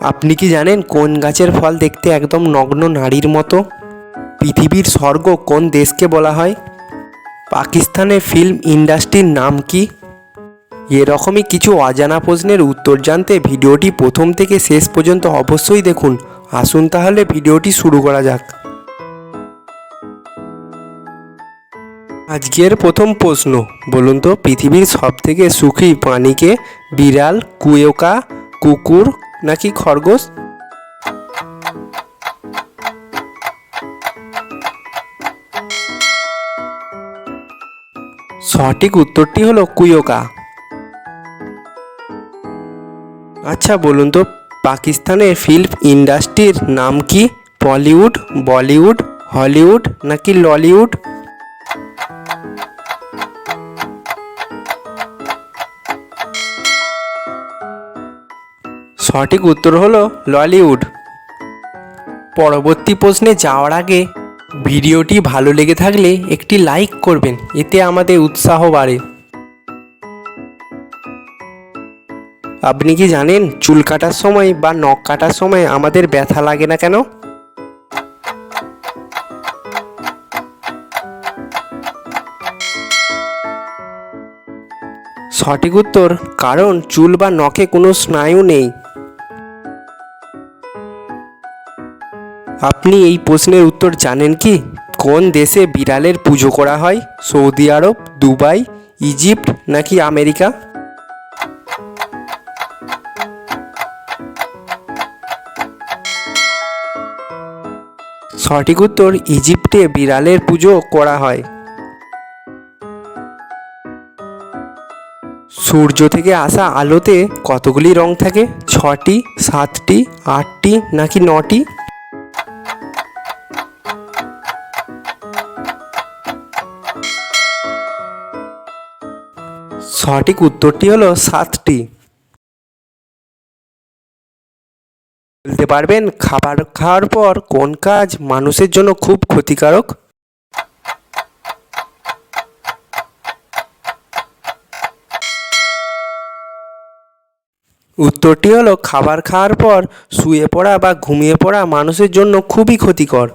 আপনি কি জানেন কোন গাছের ফল দেখতে একদম নগ্ন নারীর মতো? পৃথিবীর স্বর্গ কোন দেশকে বলা হয়? পাকিস্তানের ফিল্ম ইন্ডাস্ট্রির নাম কি? এরকমই কিছু অজানা প্রশ্নের উত্তর জানতে ভিডিওটি প্রথম থেকে শেষ পর্যন্ত অবশ্যই দেখুন। আসুন তাহলে ভিডিওটি শুরু করা যাক। আজকের প্রথম প্রশ্ন, বলুন তো, পৃথিবীর সব থেকে সুখী প্রাণীকে বিড়াল, কুয়োকা, কুকুর নাকি খরগোশ? সঠিক উত্তরটি হলো কুয়োকা। আচ্ছা বলুন তো, পাকিস্তানের ফিল্ম ইন্ডাস্ট্রির নাম কি? বলিউড বলিউড, হলিউড নাকি ললিউড? সঠিক উত্তর হলো ললিউড। পরবর্তী প্রশ্নে যাওয়ার আগে ভিডিওটি ভালো লেগে থাকলে একটি লাইক করবেন, এতে আমাদের উৎসাহ বাড়ে। আপনি কি জানেন চুল কাটার সময় বা নখ কাটার সময় আমাদের ব্যথা লাগে না কেন? সঠিক উত্তর, কারণ চুল বা নখে কোনো স্নায়ু নেই। আপনি এই প্রশ্নের উত্তর জানেন কি? কোন দেশে বিড়ালের পুজো করা হয়? সৌদি আরব, দুবাই, ইজিপ্ট নাকি আমেরিকা? সঠিক উত্তর, ইজিপ্টে বিড়ালের পুজো করা হয়। সূর্য থেকে আসা আলোতে কতগুলি রং থাকে? ছটি, সাতটি, আটটি নাকি নটি? সঠিক উত্তরটি হলো সাতটি। বলতে পারবেন খাবার খাওয়ার পর কোন কাজ মানুষের জন্য খুব ক্ষতিকারক? উত্তরটি হলো খাবার খাওয়ার পর শুয়ে পড়া বা ঘুমিয়ে পড়া মানুষের জন্য খুবই ক্ষতিকর।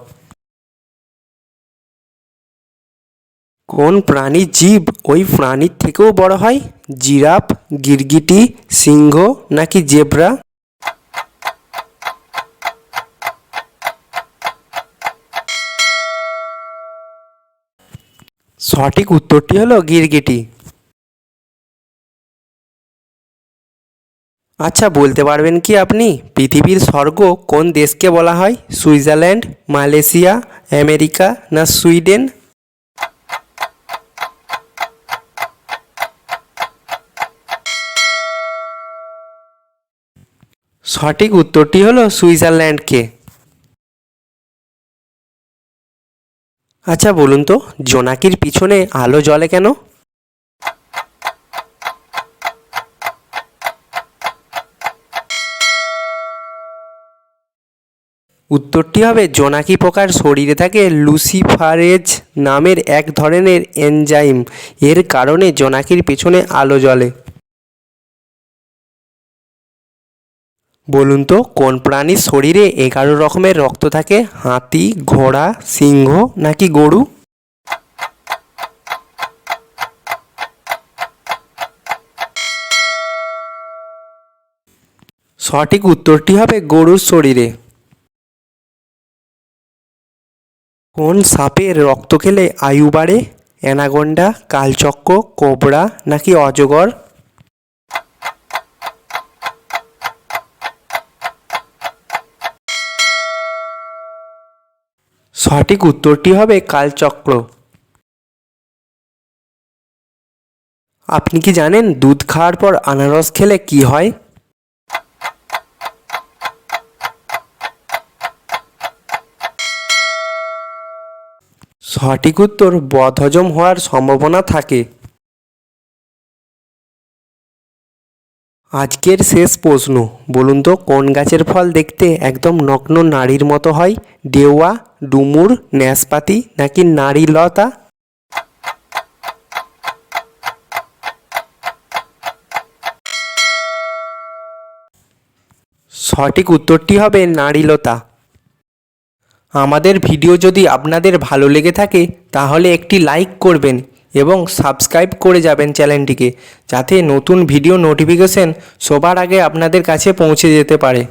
কোন প্রাণীর জীব ওই প্রাণীর থেকেও বড় হয়? জিরাফ, গিরগিটি, সিংহ নাকি জেব্রা? সঠিক উত্তরটি হলো গিরগিটি। আচ্ছা বলতে পারবেন কি আপনি? পৃথিবীর স্বর্গ কোন দেশকে বলা হয়? সুইজারল্যান্ড, মালয়েশিয়া, আমেরিকা না সুইডেন? সঠিক উত্তরটি হলো সুইজারল্যান্ডকে। আচ্ছা বলুন তো, জোনাকির পিছনে আলো জ্বলে কেন? উত্তরটি হবে, জোনাকি পোকার শরীরে থাকে লুসিফারেজ নামের এক ধরনের এনজাইম। এর কারণে জোনাকির পেছনে আলো জ্বলে। বলুন তো, কোন প্রাণীর শরীরে এগারো রকমের রক্ত থাকে? হাতি, ঘোড়া, সিংহ নাকি গরু? সঠিক উত্তরটি হবে গরুর শরীরে। কোন সাপের রক্ত খেলে আয়ু বাড়ে? অ্যানাগন্ডা কালচক্র কোবরা নাকি অজগর? সঠিক উত্তরটি হবে কালচক্র। আপনি কি জানেন দুধ খাওয়ার পর আনারস খেলে কি হয়? সঠিক উত্তর বদহজম হওয়ার সম্ভাবনা থাকে। আজকের শেষ প্রশ্ন, বলুন তো কোন গাছের ফল দেখতে একদম নগ্ন নারীর মতো হয়? ডেওয়া, ডুমুর, ন্যাসপাতি নাকি নারীলতা সঠিক উত্তরটি হবে নারীলতা আমাদের ভিডিও যদি আপনাদের ভালো লেগে থাকে, তাহলে একটি লাইক করবেন। এবং সাবস্ক্রাইব করে যাবেন চ্যানেলটিকে, যাতে নতুন ভিডিও নোটিফিকেশন সবার আগে আপনাদের কাছে পৌঁছে যেতে পারে।